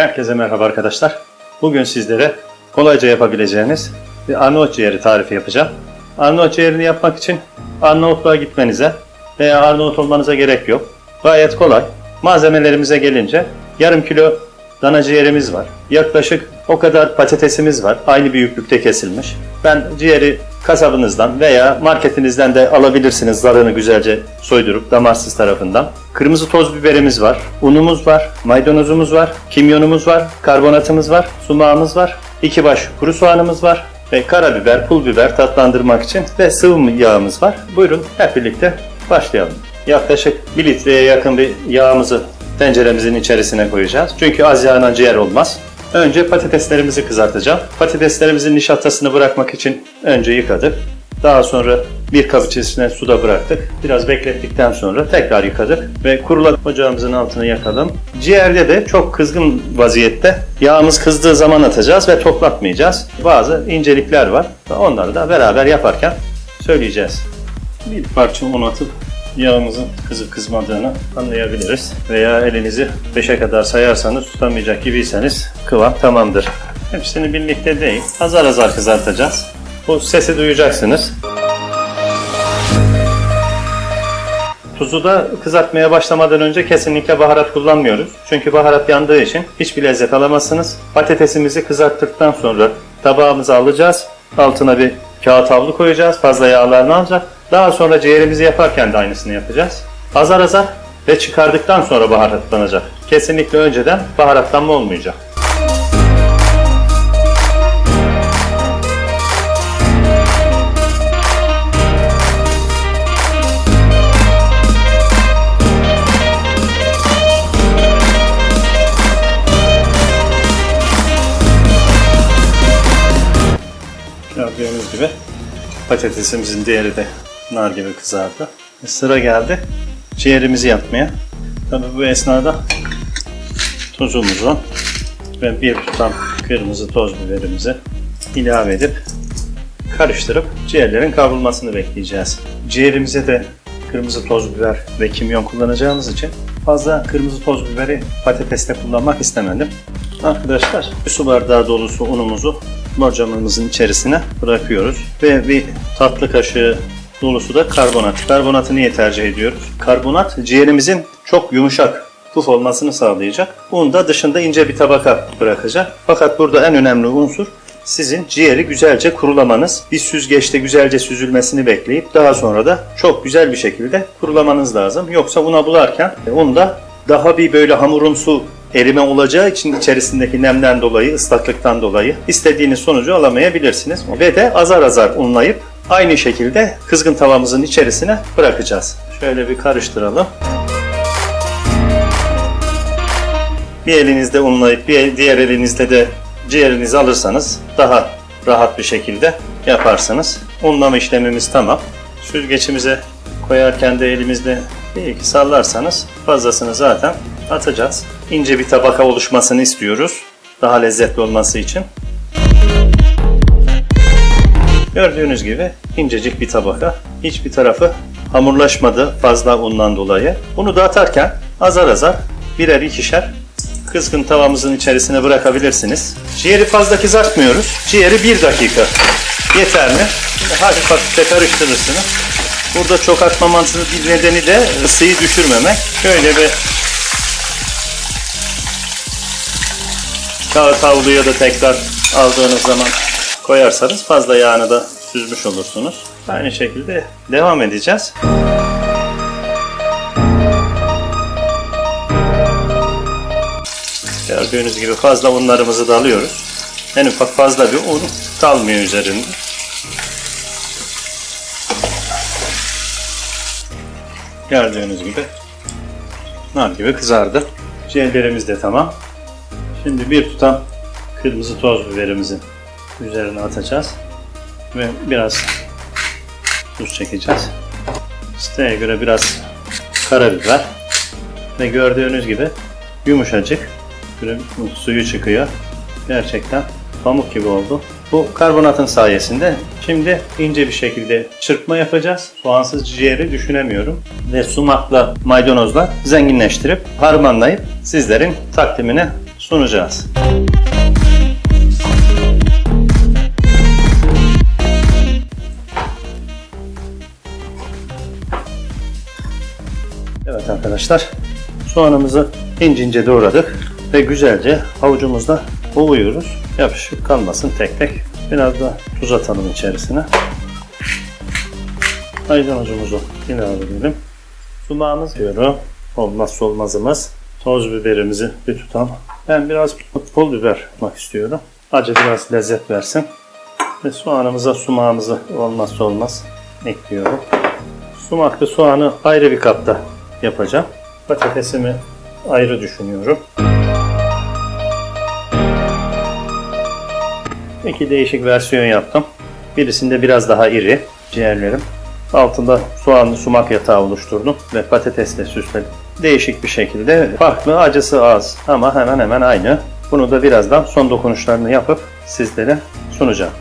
Herkese merhaba arkadaşlar. Bugün sizlere kolayca yapabileceğiniz bir Arnavut ciğeri tarifi yapacağım. Arnavut ciğerini yapmak için Arnavutluğa gitmenize veya Arnavut olmanıza gerek yok. Gayet kolay. Malzemelerimize gelince yarım kilo dana ciğerimiz var. Yaklaşık o kadar patatesimiz var. Aynı büyüklükte kesilmiş. Ben ciğeri kasabınızdan veya marketinizden de alabilirsiniz zarını güzelce soydurup damarsız tarafından. Kırmızı toz biberimiz var, unumuz var, maydanozumuz var, kimyonumuz var, karbonatımız var, sumağımız var, iki baş kuru soğanımız var ve karabiber, pul biber tatlandırmak için ve sıvı yağımız var. Buyurun hep birlikte başlayalım. Yaklaşık 1 litreye yakın bir yağımızı tenceremizin içerisine koyacağız. Çünkü az yağla ciğer olmaz. Önce patateslerimizi kızartacağım. Patateslerimizin nişastasını bırakmak için önce yıkadık. Daha sonra bir kap içerisine suda bıraktık. Biraz beklettikten sonra tekrar yıkadık ve kurulan ocağımızın altını yakalım. Ciğerde de çok kızgın vaziyette yağımız kızdığı zaman atacağız ve toplatmayacağız. Bazı incelikler var. Onları da beraber yaparken söyleyeceğiz. Bir parça un atıp yağımızın kızıp kızmadığını anlayabiliriz. Veya elinizi 5'e kadar sayarsanız tutamayacak gibiyseniz kıvam tamamdır. Hepsini birlikte değil, azar azar kızartacağız. Bu sesi duyacaksınız. Tuzu da kızartmaya başlamadan önce kesinlikle baharat kullanmıyoruz. Çünkü baharat yandığı için hiçbir lezzet alamazsınız. Patatesimizi kızarttıktan sonra tabağımıza alacağız. Altına bir kağıt havlu koyacağız. Fazla yağlarını alacak. Daha sonra ciğerimizi yaparken de aynısını yapacağız. Azar azar ve çıkardıktan sonra baharatlanacak. Kesinlikle önceden baharatlanma olmayacak. Patatesimizin diğeri de nar gibi kızardı. E, Sıra geldi ciğerimizi yapmaya. Tabi bu esnada tuzumuzu ve bir tutam kırmızı toz biberimizi ilave edip karıştırıp ciğerlerin kavrulmasını bekleyeceğiz. Ciğerimize de kırmızı toz biber ve kimyon kullanacağımız için fazla kırmızı toz biberi patateste kullanmak istemedim. Arkadaşlar bir su bardağı dolusu unumuzu borcamımızın içerisine bırakıyoruz ve bir tatlı kaşığı dolusu da karbonat. Karbonatı niye tercih ediyoruz? Karbonat ciğerimizin çok yumuşak puf olmasını sağlayacak. Un da dışında ince bir tabaka bırakacak. Fakat burada en önemli unsur sizin ciğeri güzelce kurulamanız, bir süzgeçte güzelce süzülmesini bekleyip daha sonra da çok güzel bir şekilde kurulamanız lazım. Yoksa una bularken unda daha bir böyle hamurumsu erime olacağı için içerisindeki nemden dolayı, ıslaklıktan dolayı istediğiniz sonucu alamayabilirsiniz. Ve de azar azar unlayıp aynı şekilde kızgın tavamızın içerisine bırakacağız. Şöyle bir karıştıralım. Bir elinizde unlayıp bir diğer elinizde de ciğerinizi alırsanız daha rahat bir şekilde yaparsınız. Unlama işlemimiz tamam. Süzgeçimize koyarken de elimizde bir iki sallarsanız fazlasını zaten atacağız. İnce bir tabaka oluşmasını istiyoruz. Daha lezzetli olması için. Gördüğünüz gibi incecik bir tabaka. Hiçbir tarafı hamurlaşmadı fazla undan dolayı. Bunu da azar azar birer ikişer kızgın tavamızın içerisine bırakabilirsiniz. Ciğeri fazla kızartmıyoruz. Ciğeri bir dakika yeterli. Hafif hafif de karıştırırsınız. Burada çok atmamanızın bir nedeni de ısıyı düşürmemek. Şöyle bir kağıt havluya da tekrar aldığınız zaman koyarsanız fazla yağını da süzmüş olursunuz. Aynı şekilde devam edeceğiz. Gördüğünüz gibi fazla unlarımızı da alıyoruz. En ufak fazla bir un kalmıyor üzerinde. Gördüğünüz gibi nar gibi kızardı. Ciğerlerimiz de tamam. Şimdi bir tutam kırmızı toz biberimizi üzerine atacağız. Ve biraz tuz çekeceğiz. İsteğe göre biraz karabiber. Ve gördüğünüz gibi yumuşacık. Suyu çıkıyor. Gerçekten pamuk gibi oldu. Bu karbonatın sayesinde şimdi ince bir şekilde çırpma yapacağız. Soğansız ciğeri düşünemiyorum. Ve sumakla maydanozla zenginleştirip harmanlayıp sizlerin takdimine sunacağız. Evet arkadaşlar, soğanımızı ince ince doğradık ve güzelce havucumuzda ovuyoruz. Yapışık kalmasın tek tek. Biraz da tuz atalım içerisine. Maydanozumuzu ilave edelim. Sumağımız diyorum. Olmazsa olmazımız. Toz biberimizi bir tutam. Ben biraz pul biber yapmak istiyorum. Acı biraz lezzet versin. Ve soğanımıza sumağımızı olmazsa olmaz ekliyorum. Sumaklı soğanı ayrı bir kapta yapacağım. Patatesimi ayrı düşünüyorum. İki değişik versiyon yaptım. Birisinde biraz daha iri ciğerlerim. Altında soğanlı sumak yatağı oluşturdum ve patatesle süsledim. Değişik bir şekilde farklı acısı az ama hemen hemen aynı. Bunu da birazdan son dokunuşlarını yapıp sizlere sunacağım.